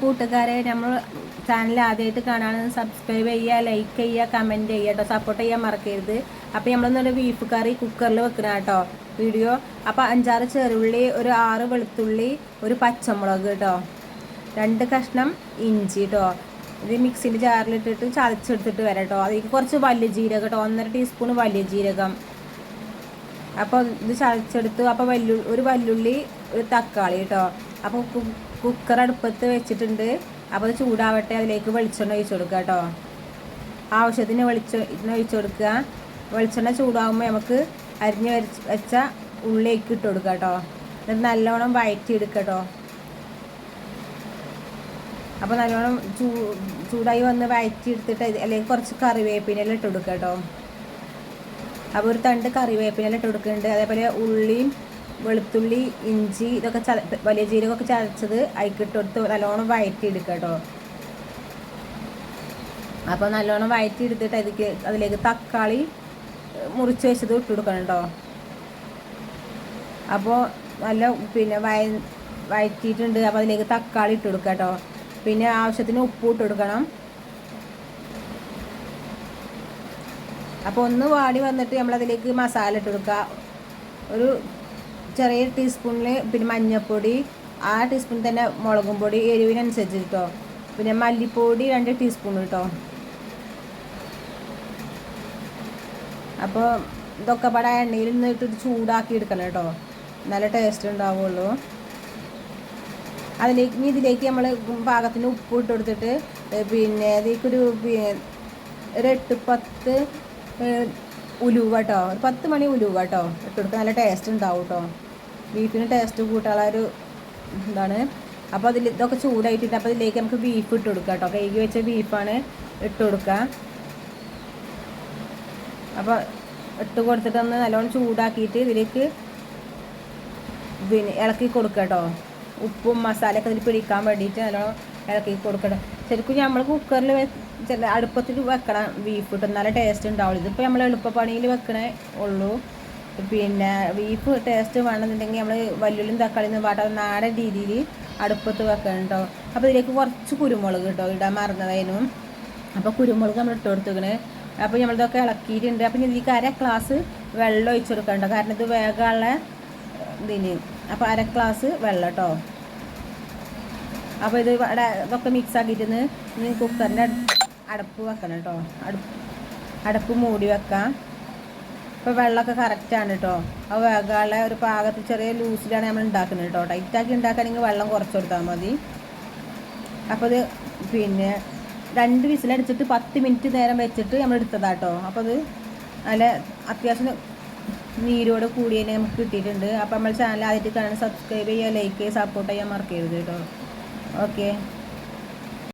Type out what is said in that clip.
കൂട്ടുകാരെ നമ്മൾ ചാനൽ ആദ്യമായിട്ട് കാണാനും സബ്സ്ക്രൈബ് ചെയ്യുക ലൈക്ക് ചെയ്യുക കമന്റ് ചെയ്യുക കേട്ടോ സപ്പോർട്ട് ചെയ്യാൻ മറക്കരുത്. അപ്പോൾ നമ്മളൊന്നൊരു ബീഫ് കറി കുക്കറിൽ വെക്കണം കേട്ടോ വീഡിയോ അപ്പോൾ അഞ്ചാറ് ചെറുള്ളി ഒരു ആറ് വെളുത്തുള്ളി ഒരു പച്ചമുളക് കേട്ടോ രണ്ട് കഷ്ണം ഇഞ്ചി കേട്ടോ ഇത് മിക്സിന്റെ ജാറിലിട്ടിട്ട് ചതച്ചെടുത്തിട്ട് വരാം കേട്ടോ അതിലേക്ക് കുറച്ച് വലിയ ജീരകം കേട്ടോ ഒന്നര ടീസ്പൂൺ വലിയ ജീരകം. അപ്പോൾ ഇത് ചതച്ചെടുത്തു. അപ്പോൾ വല്ലു ഒരു വല്ലുള്ളി ഒരു തക്കാളി കേട്ടോ അപ്പോൾ കുക്കർ അടുപ്പത്ത് വെച്ചിട്ടുണ്ട്. അപ്പോൾ അത് ചൂടാവട്ടെ അതിലേക്ക് വെളിച്ചെണ്ണ ഒഴിച്ചു കൊടുക്കുക കേട്ടോ. ആവശ്യത്തിന് വെളിച്ചെണ്ണ ഒഴിച്ചു കൊടുക്കുക. വെളിച്ചെണ്ണ ചൂടാകുമ്പോൾ നമുക്ക് അരിഞ്ഞ് വരച്ച് വെച്ച ഉള്ളിലേക്ക് ഇട്ട് കൊടുക്കുക കേട്ടോ. എന്നിട്ട് നല്ലോണം വഴറ്റി എടുക്കുക കേട്ടോ. അപ്പോൾ നല്ലോണം ചൂ ചൂടായി വന്ന് വഴറ്റി എടുത്തിട്ട് അല്ലെങ്കിൽ കുറച്ച് കറിവേപ്പിനെല്ലാം ഇട്ട് കൊടുക്കുക കേട്ടോ. അപ്പോൾ ഒരു തണ്ട് കറിവേപ്പിനെല്ലാം ഇട്ട് കൊടുക്കുന്നുണ്ട്. അതേപോലെ ഉള്ളിയും വെളുത്തുള്ളി ഇഞ്ചി ഇതൊക്കെ ചത വലിയ ജീരകമൊക്കെ ചതച്ചത് അയക്കിട്ടെടുത്ത് നല്ലോണം വഴറ്റി എടുക്കുക കേട്ടോ. അപ്പോൾ നല്ലോണം വയറ്റി എടുത്തിട്ട് അതിലേക്ക് അതിലേക്ക് തക്കാളി മുറിച്ച് വെച്ചത് ഇട്ട് കൊടുക്കണം കേട്ടോ. അപ്പോൾ നല്ല പിന്നെ വയ വഴറ്റിയിട്ടുണ്ട് അപ്പോൾ അതിലേക്ക് തക്കാളി ഇട്ട് കൊടുക്കുക കേട്ടോ. പിന്നെ ആവശ്യത്തിന് ഉപ്പ് ഇട്ട് കൊടുക്കണം. അപ്പോൾ ഒന്ന് വാടി വന്നിട്ട് നമ്മളതിലേക്ക് മസാല ഇട്ട് കൊടുക്കുക. ഒരു ചെറിയ ടീസ്പൂണിൽ പിന്നെ മഞ്ഞൾപ്പൊടി ആ ടീസ്പൂൺ തന്നെ മുളകും പൊടി എരിവിനനുസരിച്ച് കേട്ടോ പിന്നെ മല്ലിപ്പൊടി രണ്ട് ടീസ്പൂൺ കേട്ടോ അപ്പോൾ ഇതൊക്കെ പാടെ എണ്ണയിൽ നിന്നിട്ട് ചൂടാക്കി എടുക്കണം കേട്ടോ നല്ല ടേസ്റ്റ് ഉണ്ടാവുള്ളൂ. അതിലേക്ക് ഇനി ഇതിലേക്ക് നമ്മൾ പാകത്തിന് ഉപ്പ് ഇട്ട് കൊടുത്തിട്ട് പിന്നെ ഇതിലേക്കൊരു ഒരു എട്ട് പത്ത് ഉലുവ കേട്ടോ ഒരു പത്ത് മണി ഉലുവ കേട്ടോ ഇട്ട് കൊടുക്കുക നല്ല ടേസ്റ്റ് ഉണ്ടാവും കേട്ടോ ബീഫിന് ടേസ്റ്റ് കൂട്ടാനുള്ള ഒരു ഇതാണ്. അപ്പോൾ അതിൽ ഇതൊക്കെ ചൂടായിട്ടിട്ട് അപ്പോൾ ഇതിലേക്ക് നമുക്ക് ബീഫ് ഇട്ട് കൊടുക്കാം കേട്ടോ കഴുകി വെച്ച ബീഫാണ് ഇട്ട് കൊടുക്കുക അപ്പോൾ ഇട്ട് കൊടുത്തിട്ട് ഒന്ന് നല്ലോണം ചൂടാക്കിയിട്ട് ഇതിലേക്ക് പിന്നെ ഇളക്കി കൊടുക്കുക കേട്ടോ ഉപ്പും മസാലയൊക്കെ ഇതിൽ പിടിക്കാൻ വേണ്ടിയിട്ട് നല്ലോണം ഇളക്കി കൊടുക്കണം ശരിക്കും നമ്മൾ കുക്കറിൽ അടുപ്പത്തിൽ വെക്കണം ബീഫ് ഇട്ട് നല്ല ടേസ്റ്റ് ഉണ്ടാവുള്ളൂ ഇതിപ്പോൾ നമ്മൾ എളുപ്പപ്പണിയിൽ വെക്കണേ ഉള്ളൂ. പിന്നെ ബീഫ് ടേസ്റ്റ് വേണമെന്നുണ്ടെങ്കിൽ നമ്മൾ വല്ലുള്ളിയും തക്കാളിയും വാട്ടാതെ നാടൻ രീതിയിൽ അടുപ്പത്ത് വെക്കണം കേട്ടോ അപ്പോൾ ഇതിലേക്ക് കുറച്ച് കുരുമുളക് കേട്ടോ ഇടാൻ മറന്നതായിരുന്നു. അപ്പോൾ കുരുമുളക് നമ്മൾ ഇട്ട് കൊടുത്തേക്കണ് അപ്പോൾ നമ്മളിതൊക്കെ ഇളക്കിയിട്ടുണ്ട്. അപ്പം ഇതിലേക്ക് അര ഗ്ലാസ് വെള്ളം ഒഴിച്ചു കൊടുക്കണ്ട കാരണം ഇത് വേഗമുള്ള ഇതിന്. അപ്പോൾ അര ഗ്ലാസ് വെള്ളം കേട്ടോ. അപ്പോൾ ഇത് ഇതൊക്കെ മിക്സ് ആക്കിയിട്ടിന്ന് കുക്കറിന്റെ അടുപ്പ് വെക്കണം കേട്ടോ. അടുപ്പ് അടുപ്പ് മൂടി വെക്കാം. ഇപ്പോൾ വെള്ളമൊക്കെ കറക്റ്റാണ് കേട്ടോ ആ വേഗമുള്ള ഒരു പാകത്ത് ചെറിയ ലൂസിലാണ് നമ്മൾ ഉണ്ടാക്കുന്നത് കേട്ടോ ടൈറ്റാക്കി ഉണ്ടാക്കുകയാണെങ്കിൽ വെള്ളം കുറച്ച് കൊടുത്താൽ മതി. അപ്പോൾ ഇത് പിന്നെ രണ്ട് വിസിലടിച്ചിട്ട് പത്ത് മിനിറ്റ് നേരം വെച്ചിട്ട് നമ്മൾ എടുത്തതാട്ടോ അപ്പോൾ അത് നല്ല അത്യാവശ്യം നീരോട് കൂടി നമുക്ക് കിട്ടിയിട്ടുണ്ട്. അപ്പോൾ നമ്മൾ ചാനൽ ആദ്യമായിട്ട് കാണാൻ സബ്സ്ക്രൈബ് ചെയ്യുക ലൈക്ക് ചെയ്യുക സപ്പോർട്ട് ചെയ്യാൻ മറക്കരുത് കേട്ടോ ഓക്കെ